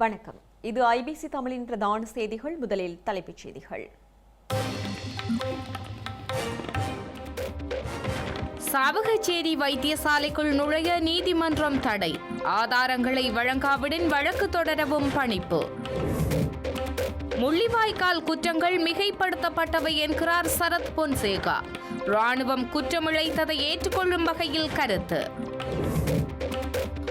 வணக்கம். இது ஐபிசி தமிழின் பிரதான செய்திகள் முதலில் தலைப்புச் செய்திகள். சாவகச்சேரி வைத்தியசாலைக்குள் நுழைய நீதிமன்றம் தடை. ஆதாரங்களை வழங்காவிடின் வழக்கு தொடரவும் பணிப்பு. முள்ளிவாய்க்கால் குற்றங்கள் மிகைப்படுத்தப்பட்டவை என்கிறார் சரத் பொன்சேகா. ராணுவம் குற்றமிழைத்ததை ஏற்றுக்கொள்ளும் வகையில் கருத்து.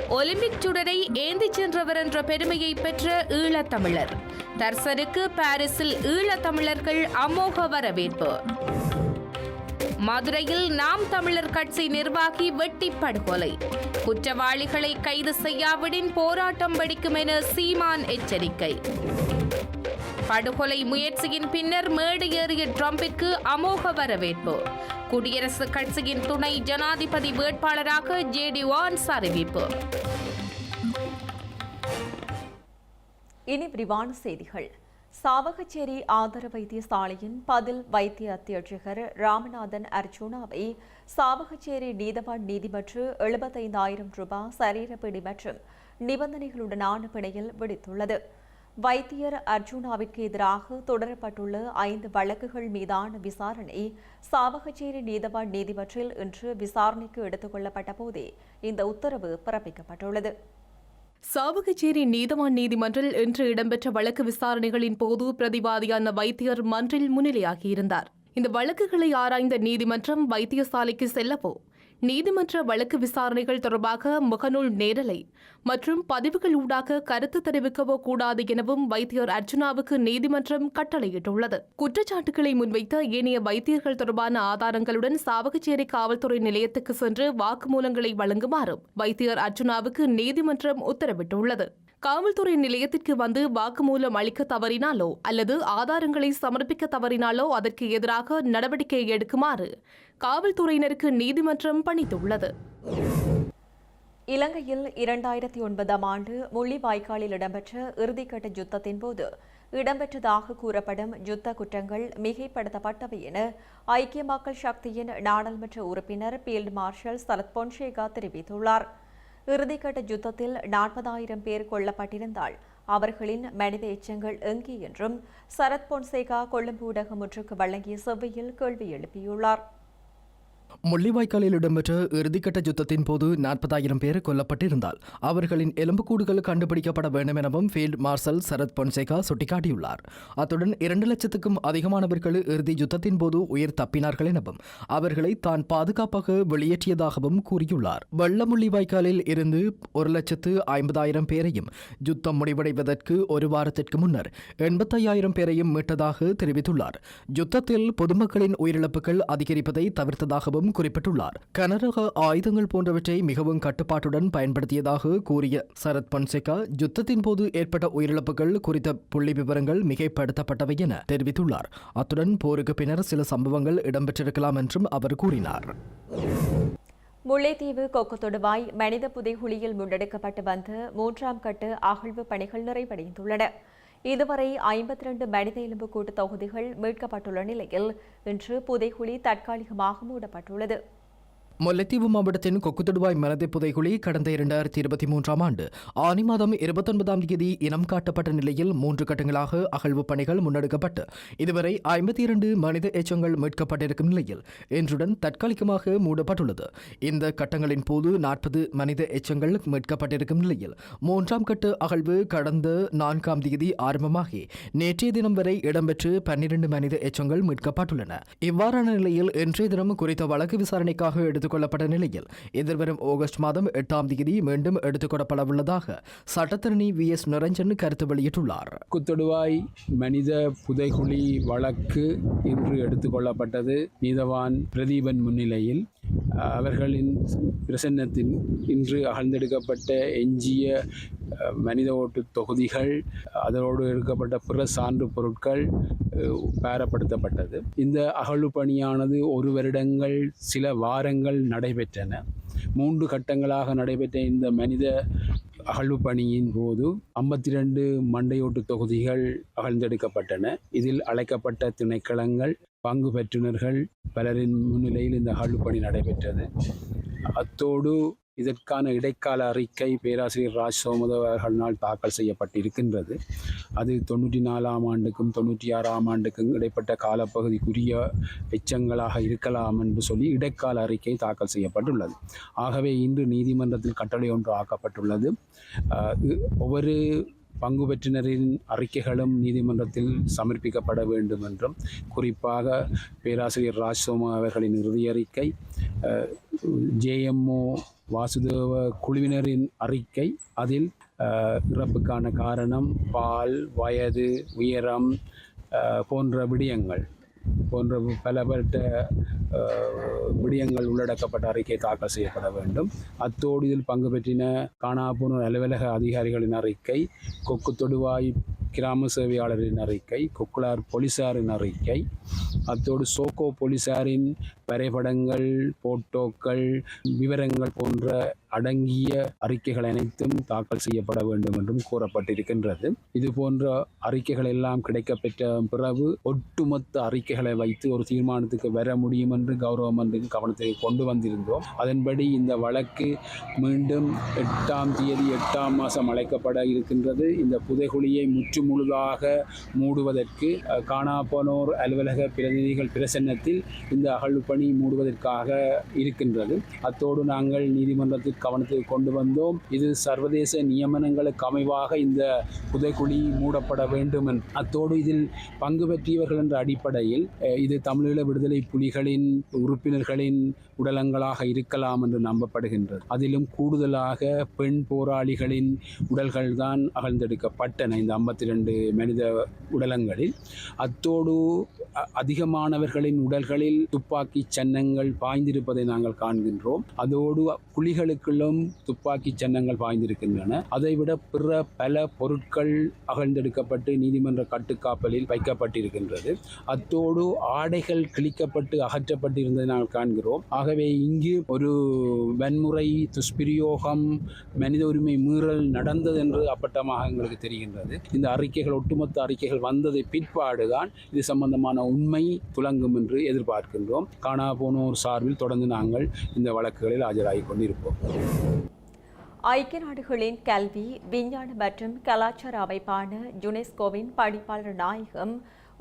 ஒலிம்பிக் சுடரை ஏந்திச் சென்றவர் என்ற பெருமையை பெற்ற ஈழத்தமிழர். தர்சனுக்கு பாரிஸில் ஈழத்தமிழர்கள் அமோக வரவேற்பு. மதுரையில் நாம் தமிழர் கட்சி நிர்வாகி வெட்டி படுகொலை குற்றவாளிகளை கைது செய்யாவிடின் போராட்டம் வெடிக்கும் என சீமான் எச்சரிக்கை. படுகொலை முயற்சியின் பின்னர் மேடு ஏறிய ட்ரம்பிற்கு அமோக வரவேற்பு. குடியரசுக் கட்சியின் துணை ஜனாதிபதி வேட்பாளராக ஜேடி வான்ஸ் அறிவிப்பு. இனி விரிவான செய்திகள். சாவகச்சேரி ஆதார வைத்தியசாலையின் பதில் வைத்திய அத்தியட்சகர் ராமநாதன் அர்ஜுனாவை சாவகச்சேரி நீதவான் நீதிமன்று எழுபத்தைந்தாயிரம் ரூபாய் சரீரப்பிடி மற்றும் நிபந்தனைகளுடனான பிணையில் விடுத்துள்ளது. வைத்தியர் அர்ஜுனாவிற்கு எதிராக தொடரப்பட்டுள்ள ஐந்து வழக்குகள் மீதான விசாரணை சாவகச்சேரி நீதவான் நீதிமன்றில் இன்று விசாரணைக்கு எடுத்துக் கொள்ளப்பட்ட போதே இந்த உத்தரவு பிறப்பிக்கப்பட்டுள்ளது. சாவகச்சேரி நீதவான் நீதிமன்றில் இன்று இடம்பெற்ற வழக்கு விசாரணைகளின் போது பிரதிவாதியான வைத்தியர் மன்றில் முன்னிலையாகியிருந்தார். இந்த வழக்குகளை ஆராய்ந்த நீதிமன்றம் வைத்தியசாலைக்கு செல்லவோ நீதிமன்ற வழக்கு விசாரணைகள் தொடர்பாக முகநூல் நேரலை மற்றும் பதிவுகள் ஊடாக கருத்து தெரிவிக்கவோ கூடாது எனவும் வைத்தியர் அர்ஜுனாவுக்கு நீதிமன்றம் கட்டளையிட்டுள்ளது. குற்றச்சாட்டுகளை முன்வைத்த ஏனைய வைத்தியர்கள் தொடர்பான ஆதாரங்களுடன் சாவகச்சேரி காவல்துறை நிலையத்துக்கு சென்று வாக்குமூலங்களை வழங்குமாறும் வைத்தியர் அர்ஜுனாவுக்கு நீதிமன்றம் உத்தரவிட்டுள்ளது. காவல்துறை நிலையத்திற்கு வந்து வாக்குமூலம் அளிக்க தவறினாலோ அல்லது ஆதாரங்களை சமர்ப்பிக்க தவறினாலோ அதற்கு எதிராக நடவடிக்கை எடுக்குமாறு காவல்துறையினருக்கு நீதிமன்றம் பணித்துள்ளது. இலங்கையில் இரண்டாயிரத்தி ஒன்பதாம் ஆண்டு முள்ளிவாய்க்காலில் இடம்பெற்ற இறுதிக்கட்ட யுத்தத்தின் போது இடம்பெற்றதாக கூறப்படும் யுத்த குற்றங்கள் மிகைப்படுத்தப்பட்டவை என ஐக்கிய மக்கள் சக்தியின் நாடாளுமன்ற உறுப்பினர் பீல்ட் மார்ஷல் சரத் பொன்சேகா தெரிவித்துள்ளார். இறுதிக்கட்ட யுத்தத்தில் நாற்பதாயிரம் பேர் கொல்லப்பட்டிருந்தால் அவர்களின் மனித எச்சங்கள் எங்கே என்றும் சரத் பொன்சேகா கொழும்பு ஊடகம் ஒன்றுக்கு வழங்கிய செவ்வையில் கேள்வி எழுப்பியுள்ளார். முள்ளிவாய்க்காலில் இடம்பெற்ற இறுதிக்கட்ட யுத்தத்தின் போது நாற்பதாயிரம் பேர் கொல்லப்பட்டிருந்தால் அவர்களின் எலும்புக்கூடுகள் கண்டுபிடிக்கப்பட வேண்டும் எனவும் ஃபீல்ட் மார்ஷல் சரத் பொன்சேகா சுட்டிக்காட்டியுள்ளார். அத்துடன் இரண்டு லட்சத்துக்கும் அதிகமானவர்கள் இறுதி யுத்தத்தின் போது உயிர் தப்பினார்கள் எனவும் அவர்களை தான் பாதுகாப்பாக வெளியேற்றியதாகவும் கூறியுள்ளார். வெள்ள முள்ளிவாய்க்காலில் இருந்து ஒரு லட்சத்து ஐம்பதாயிரம் பேரையும் யுத்தம் முடிவடைவதற்கு ஒரு வாரத்திற்கு முன்னர் எண்பத்தையாயிரம் பேரையும் மீட்டதாக தெரிவித்துள்ளார். யுத்தத்தில் பொதுமக்களின் உயிரிழப்புகள் அதிகரிப்பதை தவிர்த்ததாகவும் குறிப்பிட்டுள்ளார். கனரக ஆயுதங்கள் போன்றவற்றை மிகவும் கட்டுப்பாட்டுடன் பயன்படுத்தியதாக கூறிய சரத் பன்சேகா யுத்தத்தின் போது ஏற்பட்ட உயிரிழப்புகள் குறித்த புள்ளி விவரங்கள் மிகைப்படுத்தப்பட்டவை என தெரிவித்துள்ளார். அத்துடன் போருக்கு பின்னர் சில சம்பவங்கள் இடம்பெற்றிருக்கலாம் என்றும் அவர் கூறினார். முல்லைத்தீவு கொக்கத்தொடுவாய் மனித புதைகுழியில் முன்னெடுக்கப்பட்டு வந்த மூன்றாம் கட்ட அகழ்வு பணிகள் நிறைவடைந்துள்ளன. இதுவரை ஐம்பத்தி ரெண்டு மனித எலும்புக்கூட்டு தொகுதிகள் மீட்கப்பட்டுள்ள நிலையில் இன்று புதைகுழி தற்காலிகமாக மூடப்பட்டுள்ளது. முல்லைத்தீவு மாவட்டத்தின் கொக்குத்தொடுவாய் மனதை புதைகுழி கடந்த இரண்டாயிரத்தி இருபத்தி மூன்றாம் ஆண்டு ஆனி மாதம் இருபத்தொன்பதாம் தேதி இனம் காட்டப்பட்ட நிலையில் மூன்று கட்டங்களாக அகழ்வு பணிகள் முன்னெடுக்கப்பட்டு இதுவரை ஐம்பத்தி இரண்டு மனித எச்சங்கள் மீட்கப்பட்டிருக்கும் நிலையில் இன்றுடன் தற்காலிகமாக மூடப்பட்டுள்ளது. இந்த கட்டங்களின் போது நாற்பது மனித எச்சங்கள் மீட்கப்பட்டிருக்கும் நிலையில் மூன்றாம் கட்ட அகழ்வு கடந்த நான்காம் தேதி ஆரம்பமாகி நேற்றைய தினம் வரை இடம்பெற்று பன்னிரண்டு மனித எச்சங்கள் மீட்கப்பட்டுள்ளன. இவ்வாறான நிலையில் இன்றைய தினம் குறித்த வழக்கு விசாரணைக்காக எடுத்து கொள்ளப்பட்ட நிலையில் எதிர்வரும் ஆகஸ்ட் மாதம் எட்டாம் தேதி மீண்டும் எடுத்துக்கொள்ளப்படவுள்ளதாக சட்டத்தரணி வி எஸ் நிரஞ்சன் கருத்து வெளியிட்டுள்ளார். குத்தொடுவாய் மனித புதைகுழி வழக்கு இன்று எடுத்துக்கொள்ளப்பட்டது. நீதவான் பிரதீபன் முன்னிலையில் அவர்களின் பிரசன்னத்தின் இன்று அகழ்ந்தெடுக்கப்பட்ட எஞ்சிய மனித ஓட்டு தொகுதிகள் அதோடு எடுக்கப்பட்ட பிற சான்று பொருட்கள் பேரப்படுத்தப்பட்டது. இந்த அகழ்வு பணியானது ஒரு வருடங்கள் சில வாரங்கள் நடைபெற்றன. மூன்று கட்டங்களாக நடைபெற்ற இந்த மனித அகழ்வு பணியின் போது ஐம்பத்தி ரெண்டு மண்டையோட்டு தொகுதிகள் அகழ்ந்தெடுக்கப்பட்டன. இதில் அழைக்கப்பட்ட திணைக்களங்கள் பங்கு பெற்றுனர்கள் பலரின் முன்னிலையில் இந்த அகழ்வு பணி நடைபெற்றது. அத்தோடு இதற்கான இடைக்கால அறிக்கை பேராசிரியர் ராஜ் சோமதோ அவர்களால் தாக்கல் செய்யப்பட்டிருக்கின்றது. அது தொண்ணூற்றி நாலாம் ஆண்டுக்கும் தொண்ணூற்றி ஆறாம் ஆண்டுக்கும் இடைப்பட்ட காலப்பகுதிக்குரிய எச்சங்களாக இருக்கலாம் என்று சொல்லி இடைக்கால அறிக்கை தாக்கல் செய்யப்பட்டுள்ளது. ஆகவே இன்று நீதிமன்றத்தில் கட்டளை ஒன்று ஆக்கப்பட்டுள்ளது. ஒவ்வொரு பங்கு பெற்றினரின் அறிக்கைகளும் நீதிமன்றத்தில் சமர்ப்பிக்கப்பட வேண்டும் என்றும் குறிப்பாக பேராசிரியர் ராஜ்சோமா அவர்களின் இறுதி அறிக்கை ஜேஎம்ஓ வாசுதேவ குழுவினரின் அறிக்கை அதில் இறப்புக்கான காரணம் பால் வயது உயரம் போன்ற விடயங்கள் போன்ற பலப்பட்ட அஹ், விடயங்கள் உள்ளடக்கப்பட்ட அறிக்கை தாக்கல் செய்யப்பட வேண்டும். அத்தோடு இதில் பங்கு பெற்றின காணாபுணர் அலுவலக அதிகாரிகளின் அறிக்கை கொக்கு தொடுவாய் கிராம சேவையாளரின் அறிக்கை கொக்குளார் போலீசாரின் அறிக்கை அத்தோடு சோகோ போலீசாரின் வரைபடங்கள் போட்டோக்கள் விவரங்கள் போன்ற அடங்கிய அறிக்கைகள் அனைத்தும் தாக்கல் செய்யப்பட வேண்டும் என்றும் கூறப்பட்டிருக்கின்றது. இது போன்ற அறிக்கைகள் எல்லாம் கிடைக்கப்பெற்ற பிறகு ஒட்டுமொத்த அறிக்கைகளை வைத்து ஒரு தீர்மானத்துக்கு வர முடியும் என்று கௌரவ மன்றின் கவனத்தை கொண்டு வந்திருந்தோம். அதன்படி இந்த வழக்கு மீண்டும் எட்டாம் தேதி எட்டாம் மாதம் அழைக்கப்பட இருக்கின்றது. இந்த புதைகுழியை முற்று முழுதாக மூடுவதற்கு காணாப்பனோர் காணாப்போனோர் அலுவலக பிரதிநிதிகள் பிரசன்னத்தில் இந்த அகழ்வு பணி மூடுவதற்காக இருக்கின்றது. அத்தோடு நாங்கள் நீதிமன்றத்திற்கு கவனத்தில் கொண்டு வந்தோம். இது சர்வதேச நியமனங்களுக்கு அமைவாக இந்த புதைக்குழி மூடப்பட வேண்டும் அத்தோடு இதில் பங்கு பெற்றியவர்கள் என்ற அடிப்படையில் இது தமிழீழ விடுதலை புலிகளின் உறுப்பினர்களின் உடலங்களாக இருக்கலாம் என்று நம்பப்படுகின்றது. அதிலும் கூடுதலாக பெண் போராளிகளின் உடல்கள் தான் அகழ்ந்தெடுக்கப்பட்டன இந்த ஐம்பத்தி ரெண்டு மனித உடலங்களில். அத்தோடு அதிகமானவர்களின் உடல்களில் துப்பாக்கி சன்னங்கள் பாய்ந்திருப்பதை நாங்கள் காண்கின்றோம். அதோடு புலிகளுக்கு வீடுகளுக்குள்ளும் துப்பாக்கி சன்னங்கள் பாய்ந்திருக்கின்றன. அதைவிட பிற பல பொருட்கள் அகழ்ந்தெடுக்கப்பட்டு நீதிமன்ற கட்டுக்காப்பலில் வைக்கப்பட்டிருக்கின்றது. அத்தோடு ஆடைகள் கிழிக்கப்பட்டு அகற்றப்பட்டிருந்ததை நாங்கள் காண்கிறோம். ஆகவே இங்கு ஒரு வன்முறை துஷ்பிரயோகம் மனித உரிமை மீறல் நடந்தது என்று அப்பட்டமாக எங்களுக்கு தெரிகின்றது. இந்த அறிக்கைகள் ஒட்டுமொத்த அறிக்கைகள் வந்ததை பிற்பாடுதான் இது சம்பந்தமான உண்மை துலங்கும் என்று எதிர்பார்க்கின்றோம். காணா போனோர் சார்பில் தொடர்ந்து நாங்கள் இந்த வழக்குகளில் ஆஜராகி கொண்டிருப்போம். ஐக்கிய நாடுகளின் கல்வி விஞ்ஞான மற்றும் கலாச்சார அமைப்பான யுனெஸ்கோவின் பணிப்பாளர் நாயகம்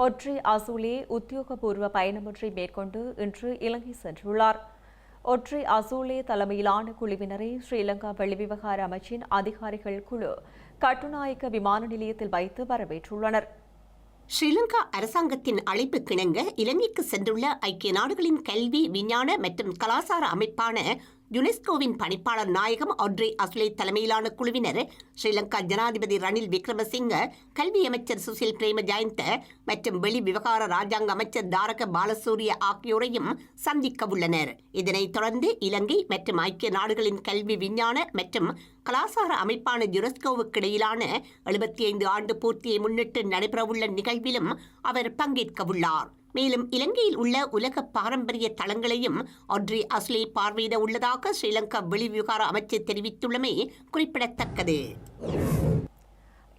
ஒற்றை அசூலே உத்தியோகபூர்வ பயணமொன்றை மேற்கொண்டு இன்று இலங்கை சென்றுள்ளார். ஒற்றை அசூலே தலைமையிலான குழுவினரை ஸ்ரீலங்கா வெளிவிவகார அமைச்சின் அதிகாரிகள் குழு கட்டுநாயக்க விமான நிலையத்தில் வைத்து வரவேற்றுள்ளனர். ஸ்ரீலங்கா அரசாங்கத்தின் அழைப்பு கிணங்க இலங்கைக்கு சென்றுள்ள ஐக்கிய நாடுகளின் கல்வி விஞ்ஞான மற்றும் கலாச்சார அமைப்பான யுனெஸ்கோவின் பணிப்பாளர் நாயகம் ஆட்ரே அஸ்லே தலைமையிலான குழுவினர் ஸ்ரீலங்கா ஜனாதிபதி ரணில் விக்ரமசிங்க கல்வி அமைச்சர் சுசில் பிரேம ஜயந்த மற்றும் வெளி விவகார ராஜாங்க அமைச்சர் தாரக பாலசூரிய ஆகியோரையும் சந்திக்க உள்ளனர். இதனைத் தொடர்ந்து இலங்கை மற்றும் ஐக்கிய நாடுகளின் கல்வி விஞ்ஞான மற்றும் கலாசார அமைப்பான யுனெஸ்கோவுக்கு இடையிலான எழுபத்தி ஐந்து ஆண்டு பூர்த்தியை முன்னிட்டு நடைபெறவுள்ள நிகழ்விலும் அவர் பங்கேற்க உள்ளார். மேலும் இலங்கையில் உள்ள உலக பாரம்பரிய தளங்களையும் ஆட்ரி அஸ்லே பார்வையிட உள்ளதாக ஸ்ரீலங்கா வெளிவிவகார அமைச்சர் தெரிவித்துள்ளமை குறிப்பிடத்தக்கது.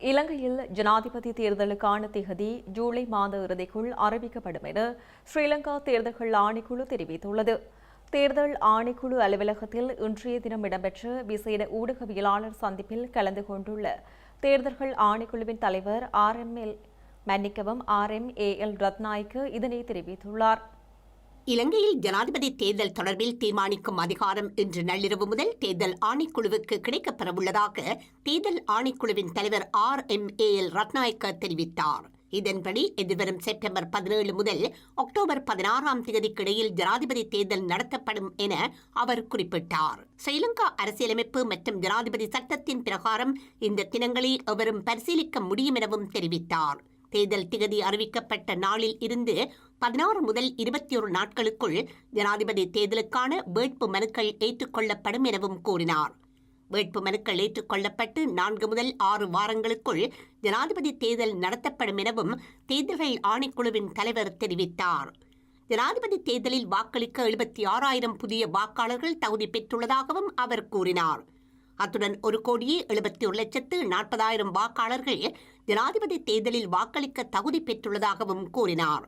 இலங்கையில் ஜனாதிபதி தேர்தலுக்கான திகதி ஜூலை மாத இறுதிக்குள் அறிவிக்கப்படும் என ஸ்ரீலங்கா தேர்தல்கள் ஆணைக்குழு தெரிவித்துள்ளது. தேர்தல் ஆணைக்குழு அலுவலகத்தில் இன்றைய தினம் இடம்பெற்ற விசேட ஊடகவியலாளர் சந்திப்பில் கலந்து கொண்டுள்ள தேர்தல்கள் ஆணைக்குழுவின் தலைவர் ஆர் எம் எல் மன்னிக்கவும் ஆர் எம் ஏ எல் ரத்நாய்க்கு இதனை தெரிவித்துள்ளார். இலங்கையில் ஜனாதிபதி தேர்தல் தொடர்பில் தீர்மானிக்கும் அதிகாரம் இன்று நள்ளிரவு முதல் தேர்தல் ஆணைக்குழுவுக்கு கிடைக்கப்பெறவுள்ளதாக தேர்தல் ஆணைக்குழுவின் தலைவர் R M A L Ratnayake தெரிவித்தார். இதன்படி எதிர்வரும் செப்டம்பர் பதினேழு முதல் அக்டோபர் பதினாறாம் தேதிக்கு இடையில் ஜனாதிபதி தேர்தல் நடத்தப்படும் என அவர் குறிப்பிட்டார். ஸ்ரீலங்கா அரசியலமைப்பு மற்றும் ஜனாதிபதி சட்டத்தின் பிரகாரம் இந்த தினங்களில் எவரும் பரிசீலிக்க முடியும் எனவும் தெரிவித்தார். தேர்தல் திகதி அறிவிக்கப்பட்ட நாளில் இருந்து பதினாறு முதல் இருபத்தி ஒரு நாட்களுக்குள் ஜனாதிபதி தேர்தலுக்கான வேட்பு மனுக்கள் ஏற்றுக்கொள்ளப்படும் எனவும் கூறினார். வேட்பு மனுக்கள் ஏற்றுக்கொள்ளப்பட்டு நான்கு முதல் ஆறு வாரங்களுக்குள் ஜனாதிபதி தேர்தல் நடத்தப்படும் எனவும் தேர்தல்கள் ஆணைக்குழுவின் தலைவர் தெரிவித்தார். ஜனாதிபதி தேர்தலில் வாக்களிக்க எழுபத்தி ஆறாயிரம் புதிய வாக்காளர்கள் தகுதி பெற்றுள்ளதாகவும் அவர் கூறினார். அத்துடன் ஒரு கோடியே எழுபத்தி ஒரு லட்சத்து நாற்பதாயிரம் வாக்காளர்கள் ஜனாதிபதி தேர்தலில் வாக்களிக்க தகுதி பெற்றுள்ளதாகவும் கூறினார்.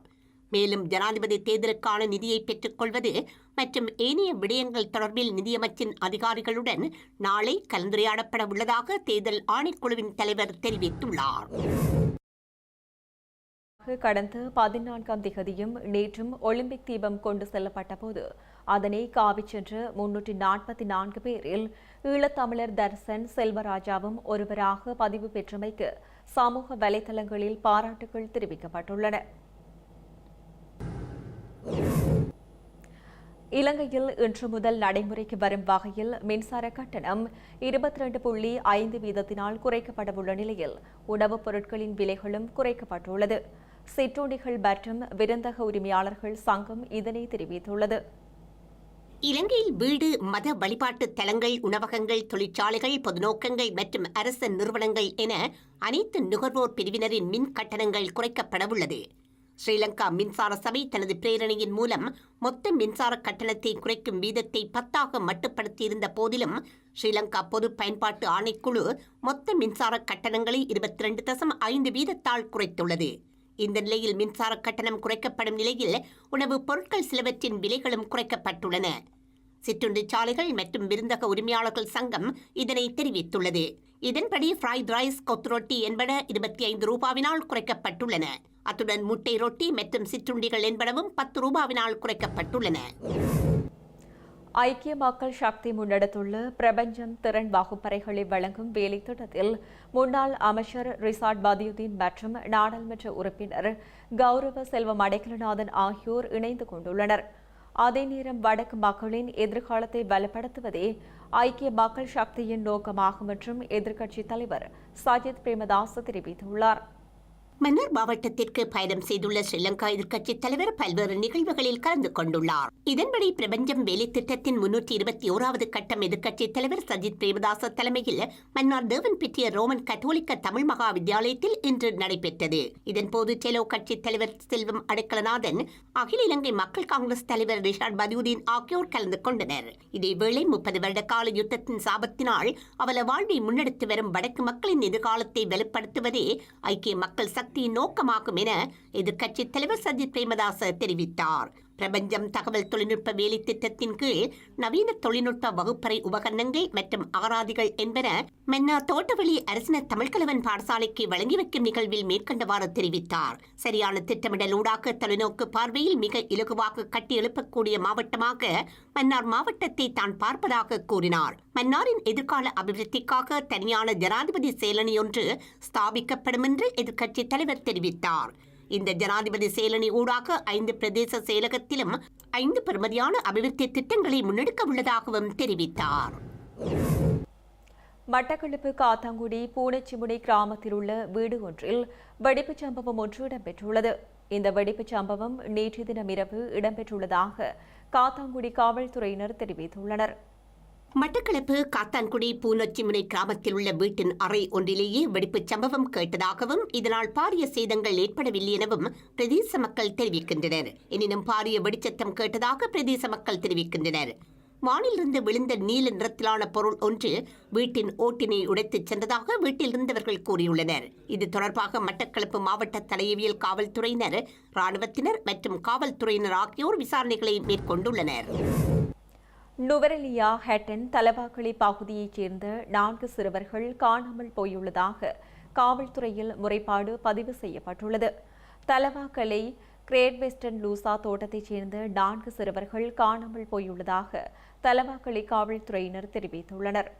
மேலும் ஜனாதிபதி தேர்தலுக்கான நிதியை பெற்றுக்கொள்வது மற்றும் ஏனைய விடயங்கள் தொடர்பில் நிதியமைச்சின் அதிகாரிகளுடன் நாளை கலந்துரையாடப்பட உள்ளதாக தேர்தல் ஆணைக்குழுவின் தலைவர் தெரிவித்துள்ளார். கடந்த பதினான்காம் திகதியும் நேற்றும் ஒலிம்பிக் தீபம் கொண்டு செல்லப்பட்ட போது அதனை காவிச் சென்ற முன்னூற்றி நாற்பத்தி நான்கு பேரில் ஈழத்தமிழர் தர்சன் செல்வராஜாவும் ஒருவராக பதிவு பெற்றமைக்கு சமூக வலைதளங்களில் பாராட்டுகள் தெரிவிக்கப்பட்டுள்ளன. இலங்கையில் இன்று முதல் நடைமுறைக்கு வரும் வகையில் மின்சார கட்டணம் இருபத்தி ரெண்டு புள்ளி ஐந்து வீதத்தினால் குறைக்கப்படவுள்ள நிலையில் உணவுப் பொருட்களின் விலைகளும் குறைக்கப்பட்டுள்ளது. சிற்றுண்டிகள் மற்றும் விருந்தக உரிமையாளர்கள் சங்கம் இதனை தெரிவித்துள்ளது. இலங்கையில் வீடு மத வழிபாட்டு தலங்கள் உணவகங்கள் தொழிற்சாலைகள் பொதுநோக்கங்கள் மற்றும் அரசு நிறுவனங்கள் என அனைத்து நுகர்வோர் பிரிவினரின் மின் கட்டணங்கள் குறைக்கப்படவுள்ளது. ஸ்ரீலங்கா மின்சார சபை தனது பிரேரணையின் மூலம் மொத்த மின்சார கட்டணத்தை குறைக்கும் வீதத்தை பத்தாக மட்டுப்படுத்தியிருந்த போதிலும் ஸ்ரீலங்கா பொது பயன்பாட்டு ஆணைக்குழு மொத்த மின்சார கட்டணங்களை இருபத்தி ரெண்டு தசம் ஐந்து வீதத்தால் குறைத்துள்ளது. இந்த நிலையில் மின்சார கட்டணம் குறைக்கப்படும் நிலையில் உணவுப் பொருட்கள் சிலவற்றின் விலைகளும் குறைக்கப்பட்டுள்ளன. சிற்றுண்டி சாலைகள் மற்றும் விருந்தக உரிமையாளர்கள் சங்கம் இதனை தெரிவித்துள்ளது. இதன்படி ஃப்ரைட் ரைஸ் கொத்து ரொட்டி என்பன இருபத்தி ஐந்து ரூபாவினால் குறைக்கப்பட்டுள்ளன. அத்துடன் முட்டை ரொட்டி மற்றும் சிற்றுண்டிகள் என்பனவும் பத்து ரூபாவினால் குறைக்கப்பட்டுள்ளன. ஐக்கிய மக்கள் சக்தி முன்னெடுத்துள்ள பிரபஞ்சம் திறன் வகுப்பறைகளை வழங்கும் வேலை திட்டத்தில் முன்னாள் அமைச்சர் ரிசார்ட் பதியுதீன் மற்றும் நாடாளுமன்ற உறுப்பினர் கௌரவ செல்வம் அடைக்கலநாதன் ஆகியோர் இணைந்து கொண்டுள்ளனர். அதே நேரம் வடக்கு மக்களின் எதிர்காலத்தை பலப்படுத்துவதே ஐக்கிய மக்கள் சக்தியின் நோக்கமாகும் என்றும் எதிர்க்கட்சித் தலைவர் சஜித் பிரேமதாஸ் தெரிவித்துள்ளார். மன்னார் மாவட்டத்திற்கு பயணம் செய்துள்ள ஸ்ரீலங்கா எதிர்க்கட்சி தலைவர் பல்வேறு நிகழ்வுகளில் கலந்து கொண்டுள்ளார். இதன்படி பிரபஞ்சம் வேலை திட்டத்தின் முன்னூற்றி இருபத்தி ஓராவது கட்டம் எதிர்க்கட்சி தலைவர் சஜித் பிரேமதாச தலைமையில் மன்னார் தேவன் பெற்றிய ரோமன் கத்தோலிக்க தமிழ் மகா வித்தியாலயத்தில் இன்று நடைபெற்றது. இதன்போது டெலோ கட்சி தலைவர் செல்வம் அடைக்கலநாதன் அகில இலங்கை மக்கள் காங்கிரஸ் தலைவர் ரிஷாட் பதியுதீன் ஆகியோர் கலந்து கொண்டனர். இதேவேளை முப்பது வருட கால யுத்தத்தின் சாபத்தினால் அவல வாழ்வை முன்னெடுத்து வரும் வடக்கு மக்களின் எதிர்காலத்தை வலுப்படுத்துவதே ஐக்கிய மக்கள் சக்தி சக்தியின் நோக்கமாகும் என எதிர்க்கட்சித் தலைவர் சஜித் பிரேமதாச தெரிவித்தார். பிரபஞ்சம் தகவல் தொழில்நுட்ப வேலை திட்டத்தின் கீழ் நவீன தொழில்நுட்ப வகுப்பறை உபகரணங்கள் மற்றும் அகராதிகள் என்பன மென்னா தோட்டவெளி அரசின தமிழ்கலவன் பாடசாலைக்கு வழங்கி வைக்கும் நிகழ்வில் மேற்கண்டவாறு தெரிவித்தார். சரியான திட்டமிடல் ஊடாக தொலைநோக்கு பார்வையில் மிக இலகுவாக கட்டி எழுப்பக்கூடிய மாவட்டமாக மன்னார் மாவட்டத்தை தான் பார்ப்பதாக கூறினார். மன்னாரின் எதிர்கால அபிவிருத்திக்காக தனியான ஜனாதிபதி செயலணி ஒன்று ஸ்தாபிக்கப்படும் என்று எதிர்க்கட்சித் தலைவர் தெரிவித்தார். இந்த ஜனாதிபதி செயலணி ஊடாக ஐந்து பிரதேச செயலகத்திலும் ஐந்து பெருமதியான அபிவிருத்தி திட்டங்களை முன்னெடுக்க உள்ளதாகவும் தெரிவித்தார். மட்டக்களப்பு காத்தாங்குடி பூனச்சிமுனை கிராமத்தில் உள்ள வீடு ஒன்றில் வெடிப்புச் சம்பவம் ஒன்று இடம்பெற்றுள்ளது. இந்த வெடிப்புச் சம்பவம் நேற்று தினம் இரவு இடம்பெற்றுள்ளதாக காத்தாங்குடி காவல்துறையினர் தெரிவித்துள்ளனர். மட்டக்களப்பு காத்தான்குடி பூனொச்சிமுனை கிராமத்தில் உள்ள வீட்டின் அறை ஒன்றிலேயே வெடிப்புச் சம்பவம் கேட்டதாகவும் இதனால் பாரிய சேதங்கள் ஏற்படவில்லை எனவும் பிரதேச மக்கள் தெரிவிக்கின்றனர். எனினும் பாரிய வெடிச்சத்தம் கேட்டதாக பிரதேச மக்கள் தெரிவிக்கின்றனர். வானிலிருந்து விழுந்த நீல நிறத்திலான பொருள் ஒன்று வீட்டின் ஓட்டினை உடைத்துச் சென்றதாக வீட்டில் இருந்தவர்கள் கூறியுள்ளனர். இது தொடர்பாக மட்டக்களப்பு மாவட்ட தலையவியல் காவல்துறையினர் ராணுவத்தினர் மற்றும் காவல்துறையினர் ஆகியோர் விசாரணைகளை மேற்கொண்டுள்ளனர். நுவரெலியா ஹேட்டன் தலவாக்களி பகுதியைச் சேர்ந்த நான்கு சிறுவர்கள் காணாமல் போயுள்ளதாக காவல்துறையில் முறைப்பாடு பதிவு செய்யப்பட்டுள்ளது. தலவாக்கலை கிரேட் வெஸ்டர்ன் லூசா தோட்டத்தைச் சேர்ந்த நான்கு சிறுவர்கள் காணாமல் போயுள்ளதாக தலவாக்கலை காவல்துறையினர் தெரிவித்துள்ளனர்.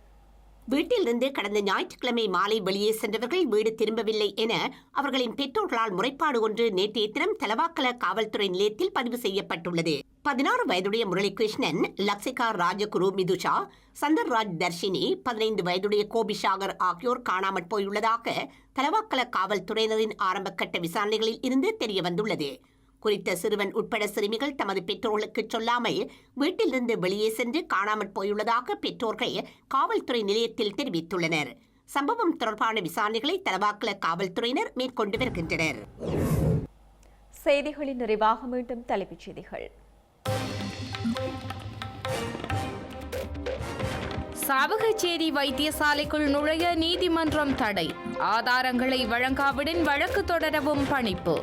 வீட்டிலிருந்து கடந்த ஞாயிற்றுக்கிழமை மாலை வெளியே சென்றவர்கள் வீடு திரும்பவில்லை என அவர்களின் பெற்றோர்களால் முறைப்பாடு ஒன்று நேற்றைய தினம் தலவாக்கல காவல்துறை நிலையத்தில் பதிவு செய்யப்பட்டுள்ளது. பதினாறு வயதுடைய முரளிகிருஷ்ணன் லக்ஷிகா ராஜகுரு மிதுஷா சந்தர்ராஜ் தர்ஷினி பதினைந்து வயதுடைய கோபிசாகர் ஆகியோர் காணாமற் போயுள்ளதாக தலவாக்கல காவல்துறையினரின் ஆரம்பகட்ட விசாரணைகளில் இருந்து தெரியவந்துள்ளது. குறித்த சிறுவன் உட்பட சிறுமிகள் தமது பெற்றோர்களுக்கு சொல்லாமல் வீட்டிலிருந்து வெளியே சென்று காணாமற் போயுள்ளதாக பெற்றோர்கள் காவல்துறை நிலையத்தில் தெரிவித்துள்ளனர். சம்பவம் தொடர்பான விசாரணைகளை தலவாக்கல காவல்துறையினர் மேற்கொண்டு வருகின்றனர். செய்திகளின் நிறைவாக மீண்டும் தலைப்புச் செய்திகள். சாவகச்சேரி வைத்தியசாலைக்குள் நுழைய நீதிமன்றம் தடை. ஆதாரங்களை வழங்காவிடன் வழக்கு தொடரவும் பணிப்பு.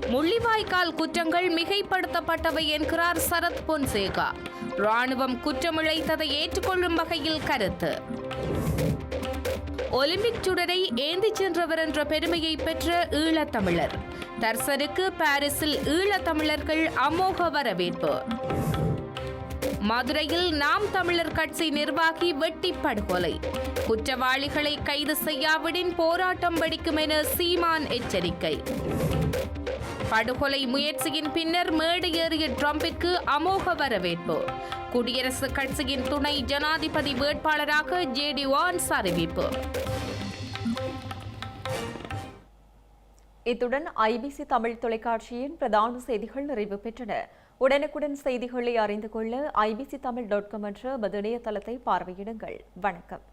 முள்ளிவாய்க்கால் குற்றங்கள் மிகைப்படுத்தப்பட்டவை என்கிறார் சரத் பொன்சேகா. ராணுவம் குற்றமிழைத்ததை ஏற்றுக்கொள்ளும் வகையில் கருத்து. ஒலிம்பிக் சுடரை ஏந்திச் சென்றவர் என்ற பெருமையை பெற்ற ஈழத்தமிழர். தர்சருக்கு பாரிஸில் ஈழத்தமிழர்கள் அமோக வரவேற்பு. மதுரையில் நாம் தமிழர் கட்சி நிர்வாகி வெட்டி படுகொலை குற்றவாளிகளை கைது செய்யாவிடின் போராட்டம் வெடிக்கும் என சீமான் எச்சரிக்கை. படுகொலை முயற்சியின் பின்னர் மேடு ஏறிய ட்ரம்பிற்கு அமோக வரவேற்பு. குடியரசுக் கட்சியின் துணை ஜனாதிபதி வேட்பாளராக ஜேடி வான்ஸ் அறிவிப்பு. இத்துடன் ஐபிசி தமிழ் தொலைக்காட்சியின் பிரதான செய்திகள் நிறைவு பெற்றன. உடனுக்குடன் செய்திகளை அறிந்து கொள்ள ஐபிசி தமிழ் டாட் காம் என்ற எமது தளத்தை பார்வையிடுங்கள். வணக்கம்.